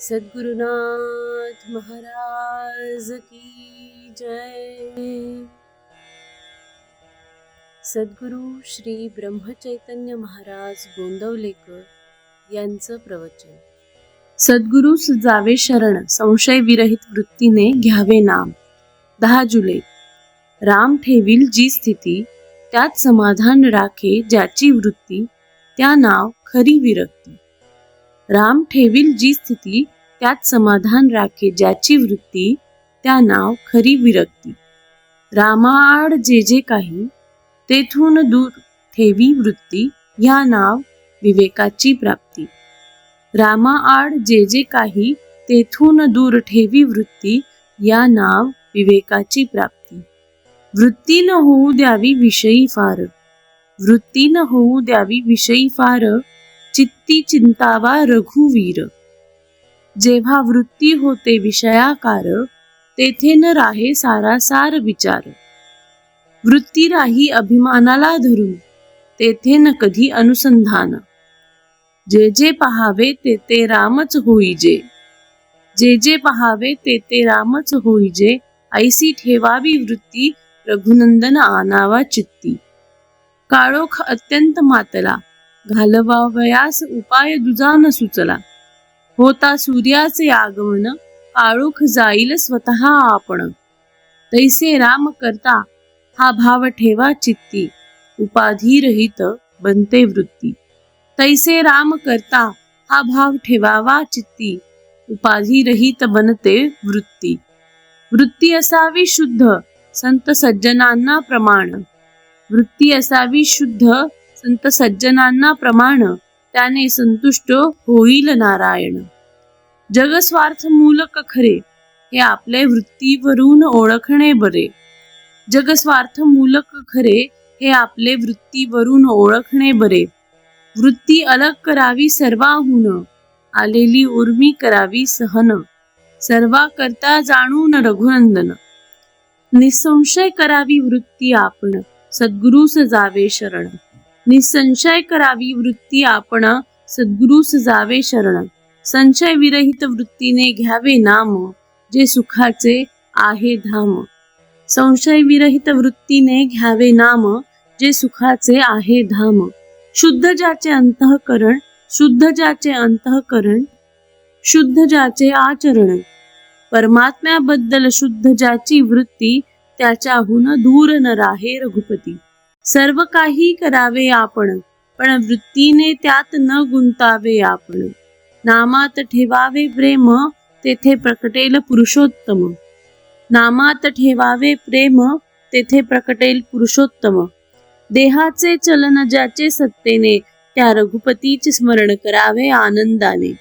सद्गुरुनाथ महाराज की जय। सद्गुरु श्री ब्रह्मचैतन्य महाराज गोंदवलेकर यांचं प्रवचन. सद्गुरु जावे शरण संशय विरहित वृत्तीने घ्यावे नाम. दहा जुलै. राम ठेवील जी स्थिती त्यात समाधान राखे ज्याची वृत्ती त्या नाव खरी विरक्ती. राम ठेवील जी स्थिती त्यात समाधान राखे ज्याची वृत्ती त्या नाव खरी विरक्ती. रामाआड जे जे काही तेथून दूर ठेवी वृत्ती ह्या नाव विवेकाची प्राप्ती. रामाआड जे जे काही तेथून दूर ठेवी वृत्ती या नाव विवेकाची प्राप्ती. वृत्ती न होऊ द्यावी विषयी फार. वृत्ती न होऊ द्यावी विषयी फार चित्ती चिंतावा रघुवीर. जेव्हा वृत्ती होते विषयाकार तेथे न राहे सारासार विचार. वृत्ती राही अभिमानाला धरून तेथे न कधी अनुसंधान. जे जे पहावे ते ते रामच होईजे. जे जे पहावे ते ते रामच होईजे ऐसी ठेवावी वृत्ती रघुनंदन आनावा चित्ती. काळोख अत्यंत मातला घालवावयास उपाय दुजान सुचला. होता सूर्याचे आगमन काळोख जाईल स्वतः आपण. तैसे राम करता हा भाव ठेवा चित्ती. उपाधी रहित बनते वृत्ती. तैसे राम करता हा भाव ठेवावा चित्ती. उपाधी रहित बनते वृत्ती. वृत्ती असावी शुद्ध संत सज्जनांना प्रमाण. वृत्ती असावी शुद्ध संत सज्जनांना प्रमाण त्याने संतुष्ट होईल नारायण. जगस्वार्थ मूलक खरे हे आपले वृत्तीवरून ओळखणे बरे. जगस्वार्थ मूलक खरे हे आपले वृत्तीवरून ओळखणे बरे. वृत्ती अलग करावी सर्वाहून आलेली उर्मी करावी सहन. सर्वा करता जाणून रघुनंदन. निसंशय करावी वृत्ती आपण सद्गुरूस जावे शरण. निसंशय करावी वृत्ती आपण सद्गुरूस जावे शरण. संशय विरहित वृत्तीने घ्यावे नाम जे सुखाचे आहे धाम. संशय विरहित वृत्तीने घ्यावे नाम जे सुखाचे आहे धाम. शुद्ध ज्याचे अंतःकरण शुद्ध ज्याचे अंतःकरण शुद्ध ज्याचे आचरण. परमात्म्याबद्दल शुद्ध ज्याची वृत्ती त्याच्याहून दूर न राहे रघुपती. सर्व काही करावे आपण पण वृत्तीने त्यात न गुंतावे आपण. नामात ठेवावे प्रेम तेथे प्रकटेल पुरुषोत्तम. नामात ठेवावे प्रेम तेथे प्रकटेल पुरुषोत्तम. देहाचे चलन ज्याचे सत्तेने त्या रघुपतीचे स्मरण करावे आनंदाने.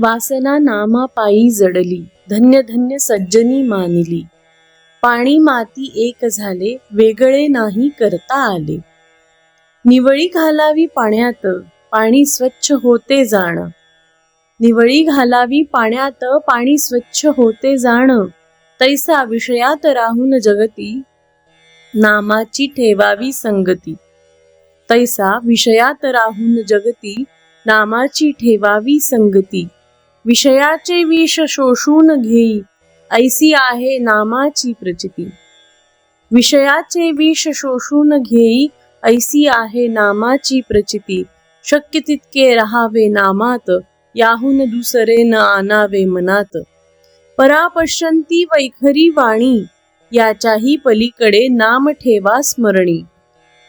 वासना नामा पायी जडली धन्य धन्य सज्जनी मानिली. पाणी माती एक झाले वेगळे नाही करता आले. निवळी घालावी पाण्यात पाणी स्वच्छ होते जाण. निवळी घालावी पाण्यात पाणी स्वच्छ होते जाण. तैसा विषयात राहून जगती नामाची ठेवावी संगती. तैसा विषयात राहून जगती नामाची ठेवावी संगती. विषयाचे विष शोषून घेई ऐसी आहे नामाची प्रचिती. विषयाचे विष शोषून घेई ऐसी आहे नामाची प्रचिती. शक्य तितके राहावे नामात याहून दुसरे न आणावे मनात. परापश्यंती वैखरी वाणी याच्याही पलीकडे नाम ठेवा स्मरणी.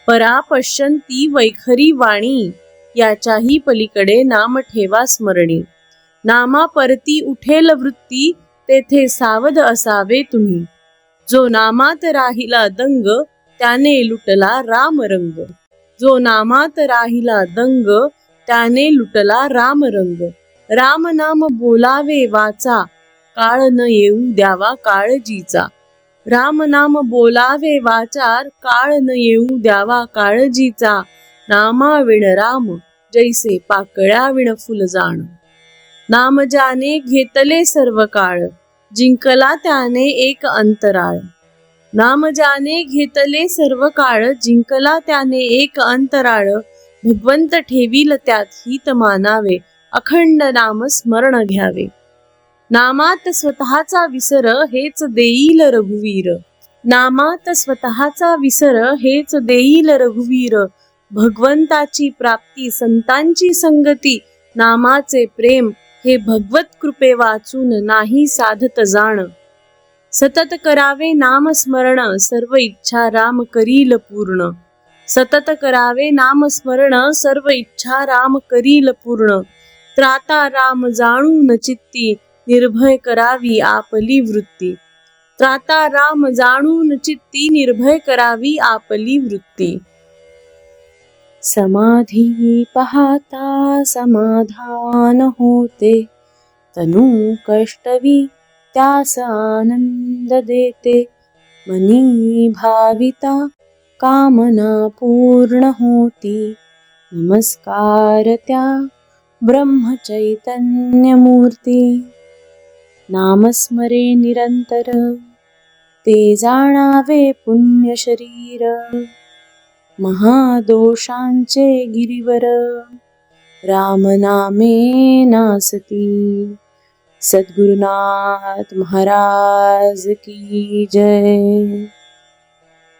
परापश्यंती वैखरी वाणी याच्याही पलीकडे नाम ठेवा स्मरणी. नामा परती उठेल वृत्ती तेथे सावध असावे तुम्ही. जो नामात राहिला दंग त्याने लुटला राम रंग जो नामात राहिला दंग त्याने लुटला राम रंग राम नाम बोलावे वाचा काळ न येऊ द्यावा काळजीचा. राम नाम बोलावे वाचार काळ न येऊ द्यावा काळजीचा. नामाविण राम जैसे पाकळ्या विण फुल जाण नाम ज्याने घेतले सर्व काळ जिंकला त्याने एक अंतराळ. नाम ज्याने घेतले सर्व काळ जिंकला त्याने एक अंतराळ. भगवंत ठेवील त्यात हित मानावे अखंड नाम स्मरण घ्यावे. नामात स्वतःचा विसर हेच देईल रघुवीर. नामात स्वतःचा विसर हेच देईल रघुवीर. भगवंताची प्राप्ती संतांची संगती नामाचे प्रेम हे भगवत कृपे वाचून नाही साधत जाण. सतत करावे नाम स्मरण सर्व इच्छा राम करील पूर्ण. सतत करावे नाम स्मरण सर्व इच्छा राम करील पूर्ण. त्राता राम जाणून चित्ती निर्भय करावी आपली वृत्ती. त्राता राम जाणून चित्ती निर्भय करावी आपली वृत्ती. समाधी पाहता समाधान होते. तनु कष्टवी त्यास आनंद देते. मनी भाविता कामना पूर्ण होती. नमस्कार त्या ब्रह्मचैतन्यमूर्ती. नामस्मरे निरंतर. ते जाणावे पुण्य शरीर महादोषांचे गिरीवर. रामनामे नासती. सद्गुरुनाथ महाराज की जय.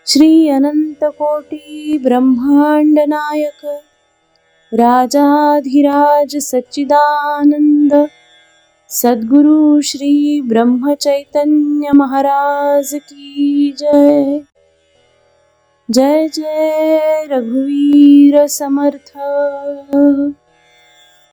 श्री अनंत कोटी ब्रह्मांड नायक. राजाधिराज सच्चिदानंद. सद्गुरु श्री ब्रह्मचैतन्य महाराज की जय. जय जय रघुवीर समर्थ।